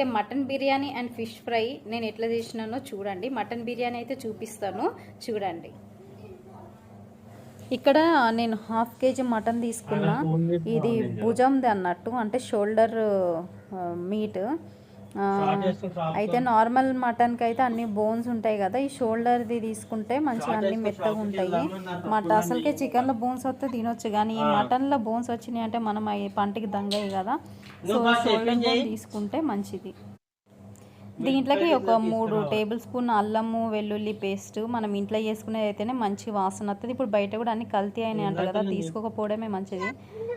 అయితే mutton biryani and fish fry నేను ఎట్లా చేసినానో చూడండి. మటన్ బిర్యానీ అయితే చూపిస్తాను. చూడండి. ఇక్కడ నేను హాఫ్ కేజీ మటన్ తీసుకున్నా. ఇది భుజంది అన్నట్టు అంటే షోల్డర్ మీట్. అయితే నార్మల్ మటన్కి అయితే అన్ని బోన్స్ ఉంటాయి కదా ఈ షోల్డర్ది తీసుకుంటే మంచిగా అన్ని మెత్తగా ఉంటాయి. మట అసలుకే చికెన్లో బోన్స్ వస్తే తినొచ్చు కానీ ఈ మటన్లో బోన్స్ వచ్చినాయి అంటే మనం అవి పంటికి దంగయి కదా. సో షోల్డర్ బోన్ తీసుకుంటే మంచిది. దీంట్లోకి ఒక మూడు టేబుల్ స్పూన్ అల్లము వెల్లుల్లి పేస్ట్ మనం ఇంట్లో చేసుకునేది అయితేనే మంచి వాసన వస్తుంది ఇప్పుడు బయట కూడా అన్ని కల్తీ అయినాయి అంట కదా తీసుకోకపోవడమే మంచిది.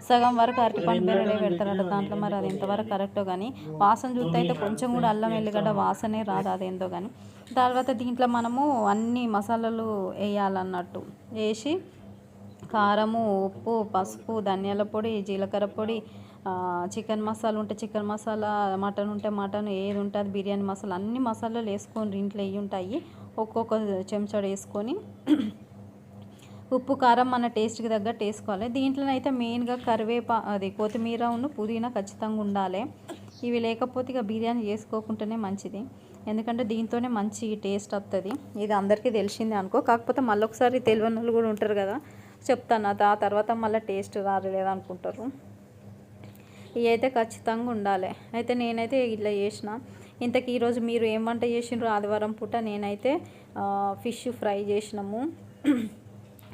సగం వరకు అరటి పండు బెరడే పెడతారట దాంట్లో. మరి అది ఎంతవరకు కరెక్టో కానీ వాసన చూస్తే అయితే కొంచెం కూడా అల్లం ఎల్లిగడ్డ వాసనే రాదు అదేందో కానీ తర్వాత దీంట్లో మనము అన్ని మసాలాలు వేయాలన్నట్టు. వేసి కారము ఉప్పు పసుపు ధనియాల పొడి జీలకర్ర పొడి చికెన్ మసాలా ఉంటే చికెన్ మసాలా మటన్ ఉంటే మటన్ ఏది ఉంటే అది బిర్యానీ మసాలా అన్ని మసాలాలు వేసుకొని ఇంట్లో ఇవి ఉంటాయి. ఒక్కొక్క చెంచాడు వేసుకొని ఉప్పు కారం మన టేస్ట్కి తగ్గట్టు వేసుకోవాలి. దీంట్లో అయితే మెయిన్గా కరివేపా అది కొత్తిమీర ఉన్న పుదీనా ఖచ్చితంగా ఉండాలి. ఇవి లేకపోతే ఇక బిర్యానీ చేసుకోకుంటేనే మంచిది. ఎందుకంటే దీంతోనే మంచి టేస్ట్ వస్తుంది ఇది అందరికీ తెలిసిందే అనుకో. కాకపోతే మళ్ళీ ఒకసారి తెలియని వాళ్ళు కూడా ఉంటారు కదా. చెప్తాను. అది ఆ తర్వాత మళ్ళీ టేస్ట్ రాలేదనుకుంటారు ఇవి అయితే ఖచ్చితంగా ఉండాలి. అయితే నేనైతే ఇట్లా చేసిన. ఇంతకీ ఈరోజు మీరు ఏం వంట చేసినారు ఆదివారం పూట నేనైతే ఫిష్ ఫ్రై చేసినాము.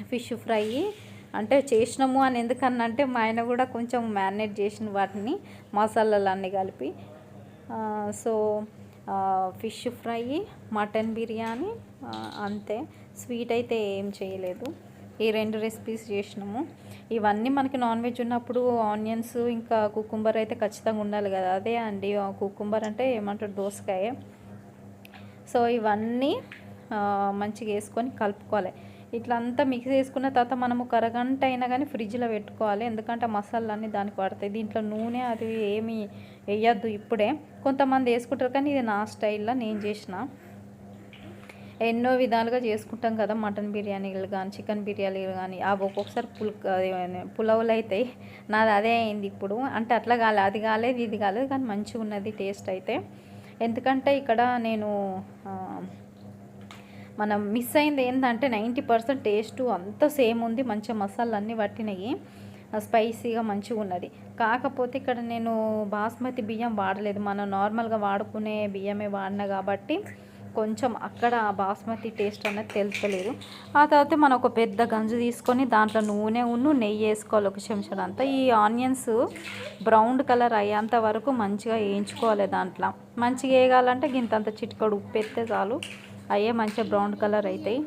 ఫిష్ ఫ్రై అంటే చేసినాము అని ఎందుకన్నంటే మా ఆయన కూడా కొంచెం మ్యారినేట్ చేసిన వాటిని మసాలాలన్నీ కలిపి. So fish fry mutton biryani అంతే. స్వీట్ అయితే ఏం చేయలేదు. ఈ రెండు రెసిపీస్ చేసినాము. ఇవన్నీ మనకి నాన్ వెజ్ ఉన్నప్పుడు ఆనియన్స్ ఇంకా కుకుంబర్ అయితే ఖచ్చితంగా ఉండాలి కదా. అదే అండి కుకుంబర్ అంటే ఏమంటారు దోసకాయ. సో ఇవన్నీ మంచిగా వేసుకొని కలుపుకోవాలి. ఇట్లా అంతా మిక్స్ చేసుకున్న తర్వాత మనము కరగంట అరగంట అయినా కానీ ఫ్రిడ్జ్లో పెట్టుకోవాలి. ఎందుకంటే మసాలాలన్నీ దానికి పడతాయి దీంట్లో నూనె అది ఏమి వేయద్దు ఇప్పుడే. కొంతమంది వేసుకుంటారు కానీ ఇది నా స్టైల్లో నేను చేసిన. ఎన్నో విధాలుగా చేసుకుంటాం కదా మటన్ బిర్యానీలు కానీ చికెన్ బిర్యానీలు కానీ అవి ఒక్కొక్కసారి పుల్ పులవులు పులావులు అవుతాయి నాది అదే అయింది ఇప్పుడు. అంటే అట్లా కాలేదు అది కాలేదు ఇది కాలేదు కానీ మంచిగా ఉన్నది టేస్ట్ అయితే. ఎందుకంటే ఇక్కడ నేను మనం మిస్ అయింది ఏంటంటే నైంటీ పర్సెంట్ టేస్ట్ అంతా సేమ్ ఉంది మంచిగా మసాలాలు అన్నీ పట్టినాయి స్పైసీగా మంచిగా ఉన్నది. కాకపోతే ఇక్కడ నేను బాస్మతి బియ్యం వాడలేదు. మనం నార్మల్గా వాడుకునే బియ్యమే వాడినా కాబట్టి కొంచెం అక్కడ ఆ బాస్మతి టేస్ట్ అనేది తెలుస్తలేదు. ఆ తర్వాత మనం ఒక పెద్ద గంజు తీసుకొని దాంట్లో నూనె ఉన్ను నెయ్యి వేసుకోవాలి ఒక చెంచాడు అంతా. ఈ ఆనియన్స్ బ్రౌన్ కలర్ అయ్యేంత వరకు మంచిగా వేయించుకోవాలి దాంట్లో. మంచిగా వేయగాలంటే గింతంత చిటికడు ఉప్పు ఎత్తే చాలు. అయ్యే మంచిగా బ్రౌన్ కలర్ అవుతాయి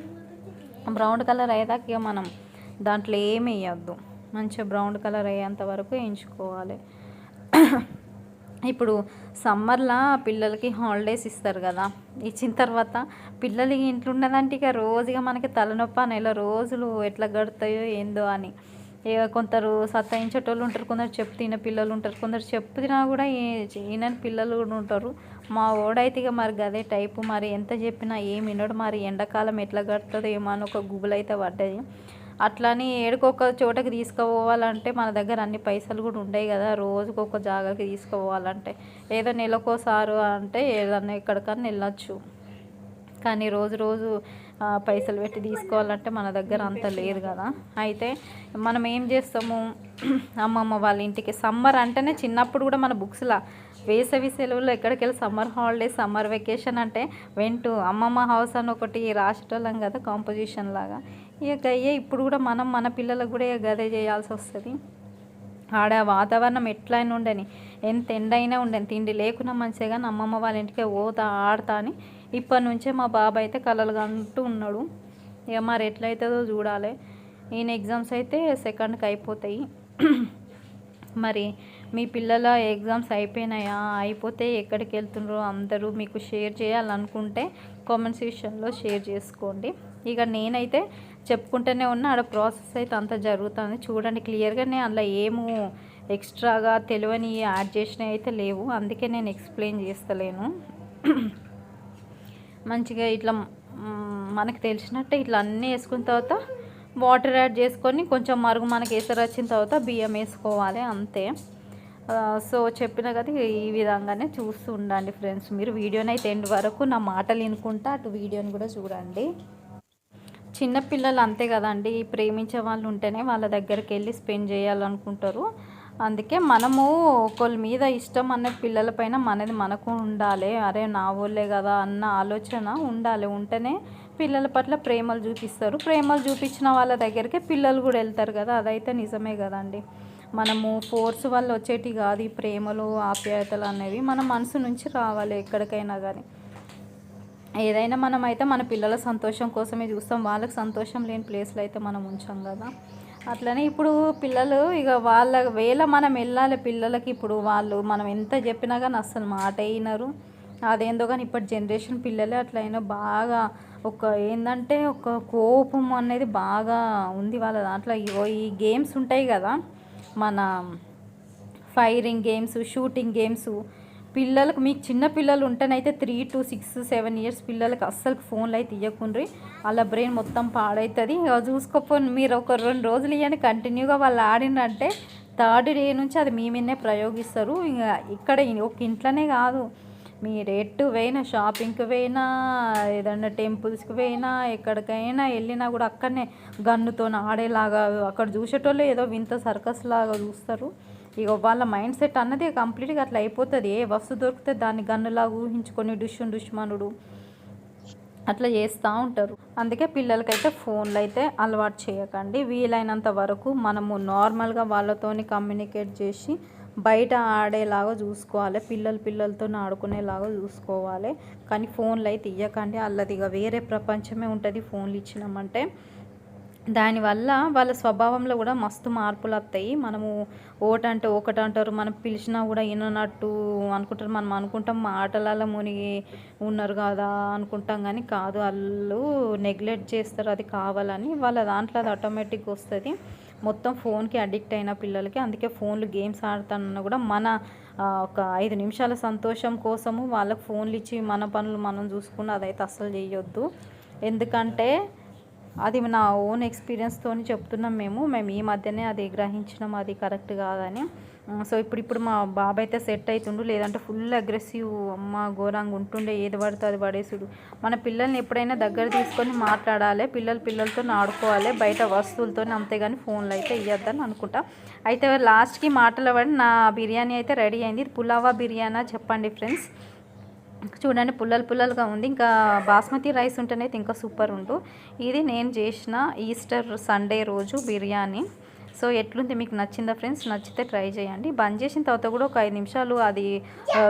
బ్రౌన్ కలర్ అయ్యేదాకా ఇక మనం దాంట్లో ఏమి వేయద్దు. మంచిగా బ్రౌన్ కలర్ అయ్యేంత వరకు వేయించుకోవాలి. ఇప్పుడు సమ్మర్లో పిల్లలకి హాలిడేస్ ఇస్తారు కదా. ఇచ్చిన తర్వాత పిల్లలు ఇంట్లో ఉన్నదంటే ఇక రోజుగా మనకి తలనొప్పి నెల రోజులు ఎట్లా గడతాయో ఏందో అని. ఇక కొందరు సత్తాయించేటోళ్ళు ఉంటారు కొందరు చెప్పు తిన పిల్లలు ఉంటారు కొందరు చెప్పు తినా కూడా ఏ- పిల్లలు కూడా ఉంటారు. మా ఓడైతే ఇక మరి గదే టైపు మరి ఎంత చెప్పినా ఏమి వినడు. మరి ఎండాకాలం ఎట్లా కడుతుందో ఏమో అని ఒక గుబులు అయితే పడ్డది. అట్లని ఏడుకొక చోటకి తీసుకుపోవాలంటే మన దగ్గర అన్ని పైసలు కూడా ఉండవు కదా. రోజుకొక జాగాకి తీసుకుపోవాలంటే. ఏదో నెలకోసారు అంటే ఏదన్నా ఎక్కడికన్నా వెళ్ళొచ్చు. కానీ రోజు రోజు పైసలు పెట్టి తీసుకోవాలంటే మన దగ్గర అంత లేదు కదా. అయితే మనం ఏం చేస్తాము? అమ్మమ్మ వాళ్ళ ఇంటికి సమ్మర్ అంటేనే చిన్నప్పుడు కూడా మన బుక్స్లా వేసవి సెలవులు ఎక్కడికి వెళ్ళి సమ్మర్ హాలిడేస్ సమ్మర్ వెకేషన్ అంటే వెంటు అమ్మమ్మ హౌస్ అని ఒకటి రాసేటోళ్ళం కదా కాంపోజిషన్ లాగా. ఇక అయ్యే ఇప్పుడు కూడా మనం మన పిల్లలకు కూడా గదే చేయాల్సి వస్తుంది. ఆడ వాతావరణం ఎట్లయినా ఉండని ఎంత ఎండైనా ఉండని తిండి లేకున్నా మంచిగా కానీ అమ్మమ్మ వాళ్ళ ఇంటికే పోతా ఆడతా అని ఇప్పటి నుంచే మా బాబాయ్ అయితే కలలు అంటూ ఉన్నాడు. ఇక మరి ఎట్లయితుందో చూడాలి. ఈయన ఎగ్జామ్స్ అయితే సెకండ్కి అయిపోతాయి. మరి మీ పిల్లల ఎగ్జామ్స్ అయిపోయినాయా? అయిపోతే ఎక్కడికి వెళ్తుండ్రో అందరూ మీకు షేర్ చేయాలనుకుంటే కామెంట్ సెక్షన్లో షేర్ చేసుకోండి. ఇక నేనైతే చెప్పుకుంటూనే ఉన్నా ఆడ ప్రాసెస్ అయితే అంత జరుగుతుంది. చూడండి క్లియర్గానే అందులో ఏమో ఎక్స్ట్రాగా తెలియని యాడ్ చేసినవి అయితే లేవు. అందుకే నేను ఎక్స్ప్లెయిన్ చేస్తలేను. మంచిగా ఇట్లా మనకు తెలిసినట్టే ఇట్లా అన్నీ వేసుకున్న తర్వాత వాటర్ యాడ్ చేసుకొని కొంచెం మరుగు మనకి ఎసరు వచ్చిన తర్వాత బియ్యం వేసుకోవాలి అంతే. సో చెప్పిన కదా ఈ విధంగానే చూస్తూ ఉండండి ఫ్రెండ్స్. మీరు వీడియోని అయితే ఎండ్ వరకు నా మాటలు వినుకుంటా అటు వీడియోని కూడా చూడండి. చిన్నపిల్లలు అంతే కదండి ప్రేమించే వాళ్ళు ఉంటేనే వాళ్ళ దగ్గరికి వెళ్ళి స్పెండ్ చేయాలనుకుంటారు. అందుకే మనము ఒకళ్ళ మీద ఇష్టం అనే పిల్లలపైన మనది మనకు ఉండాలి. అరే నా ఊళ్ళే కదా అన్న ఆలోచన ఉండాలి. ఉంటేనే పిల్లల పట్ల ప్రేమలు చూపిస్తారు. ప్రేమలు చూపించిన వాళ్ళ దగ్గరికి పిల్లలు కూడా వెళ్తారు కదా. అదైతే నిజమే కదండి. మనము ఫోర్స్ వల్ల వచ్చేటి కాదు ఈ ప్రేమలు ఆప్యాయతలు అనేవి మన మనసు నుంచి రావాలి ఎక్కడికైనా కానీ ఏదైనా మనం అయితే మన పిల్లల సంతోషం కోసమే చూస్తాం. వాళ్ళకి సంతోషం లేని ప్లేస్లో అయితే మనం ఉంచాం కదా. అట్లనే ఇప్పుడు పిల్లలు ఇక వాళ్ళ వేళ మనం వెళ్ళాలి పిల్లలకి ఇప్పుడు వాళ్ళు మనం ఎంత చెప్పినా కానీ అస్సలు మాట అయినారు అదేందో కానీ ఇప్పటి జనరేషన్ పిల్లలే అట్లయినా బాగా ఒక ఏంటంటే ఒక కోపం అనేది బాగా ఉంది వాళ్ళ దాంట్లో. ఇగో ఈ గేమ్స్ ఉంటాయి కదా మన ఫైరింగ్ గేమ్స్ షూటింగ్ గేమ్స్ పిల్లలకు మీకు చిన్న పిల్లలు ఉంటేనైతే three to six seven years పిల్లలకి అస్సలు ఫోన్లు అయితే ఇవ్వకుండ్రి వాళ్ళ బ్రెయిన్ మొత్తం పాడవుతుంది ఇక చూసుకోపోయి మీరు ఒక రెండు రోజులు ఇవ్వని కంటిన్యూగా వాళ్ళు ఆడినంటే థర్డ్ డే నుంచి అది మీ మీదనే ప్రయోగిస్తారు. ఇక ఇక్కడ ఒక ఇంట్లోనే కాదు. మీరు ఎటు పోయినా షాపింగ్కి పోయినా ఏదన్నా టెంపుల్స్కి పోయినా ఎక్కడికైనా వెళ్ళినా కూడా అక్కడనే గన్నుతో ఆడేలాగా అక్కడ చూసేటోళ్ళు ఏదో వింత సర్కస్ లాగా చూస్తారు. ఇక వాళ్ళ మైండ్ సెట్ అన్నది కంప్లీట్గా అట్లా అయిపోతుంది. ఏ వస్తువు దొరికితే దాన్ని గన్నులాగా ఊహించుకొని డుష్యు దుష్మనుడు అట్లా చేస్తూ ఉంటారు. అందుకే పిల్లలకైతే ఫోన్లు అయితే అలవాటు చేయకండి. వీలైనంత వరకు మనము నార్మల్గా వాళ్ళతోని కమ్యూనికేట్ చేసి బయట ఆడేలాగా చూసుకోవాలి. పిల్లలు పిల్లలతో ఆడుకునేలాగా చూసుకోవాలి. కానీ ఫోన్లు అయితే ఇవ్వకండి అల్లది ఇక వేరే ప్రపంచమే ఉంటుంది ఫోన్లు ఇచ్చినామంటే. దానివల్ల వాళ్ళ స్వభావంలో కూడా మస్తు మార్పులు వస్తాయి. మనము ఓటంటే ఒకటంటారు మనం పిలిచినా కూడా విననట్టు అనుకుంటారు. మనం అనుకుంటాం మాటలలో మునిగి ఉన్నారు కదా అనుకుంటాం కానీ కాదు వాళ్ళు నెగ్లెక్ట్ చేస్తారు అది కావాలని. వాళ్ళ దాంట్లో అది ఆటోమేటిక్గా వస్తుంది. మొత్తం ఫోన్కి అడిక్ట్ అయిన పిల్లలకి అందుకే ఫోన్లు గేమ్స్ ఆడతానన్న కూడా మన ఒక ఐదు నిమిషాల సంతోషం కోసము వాళ్ళకి ఫోన్లు ఇచ్చి మన పనులు మనం చూసుకుని అదైతే అస్సలు చేయొద్దు ఎందుకంటే అది నా ఓన్ ఎక్స్పీరియన్స్తో చెప్తున్నాం మేము. మేము ఈ మధ్యనే అది గ్రహించినాం అది కరెక్ట్ కాదని. సో ఇప్పుడు ఇప్పుడు మా బాబాయ్ అయితే సెట్ అవుతుండు లేదంటే ఫుల్ అగ్రెసివ్ అమ్మ ఘోరంగా ఉంటుండే. ఏది పడితే అది పడేసుడు. మన పిల్లల్ని ఎప్పుడైనా దగ్గర తీసుకొని మాట్లాడాలి. పిల్లలు పిల్లలతో ఆడుకోవాలి. బయట వస్తువులతో అంతేగాని ఫోన్లు అయితే ఇవ్వద్దని అనుకుంటా. అయితే లాస్ట్కి మాటలు పడి నా బిర్యానీ అయితే రెడీ అయింది. పులావా బిర్యానా చెప్పండి ఫ్రెండ్స్ చూడండి పుల్లలు పుల్లలుగా ఉంది. ఇంకా బాస్మతి రైస్ ఉంటేనైతే ఇంకా సూపర్ ఉండు. ఇది నేను చేసిన ఈస్టర్ సండే రోజు బిర్యానీ. సో ఎట్లుంది మీకు నచ్చిందా ఫ్రెండ్స్? నచ్చితే ట్రై చేయండి. బంద్ చేసిన తర్వాత కూడా ఒక ఐదు నిమిషాలు అది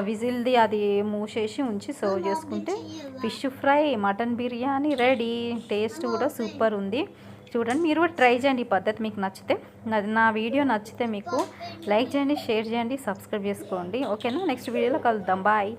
విజిల్ది అది మూసేసి ఉంచి సర్వ్ చేసుకుంటే fish fry mutton biryani ready. Taste కూడా సూపర్ ఉంది. చూడండి మీరు కూడా ట్రై చేయండి ఈ పద్ధతి మీకు నచ్చితే. నా వీడియో నచ్చితే మీకు లైక్ చేయండి షేర్ చేయండి సబ్స్క్రైబ్ చేసుకోండి. ఓకేనా? నెక్స్ట్ వీడియోలో కలుద్దాం. బాయ్.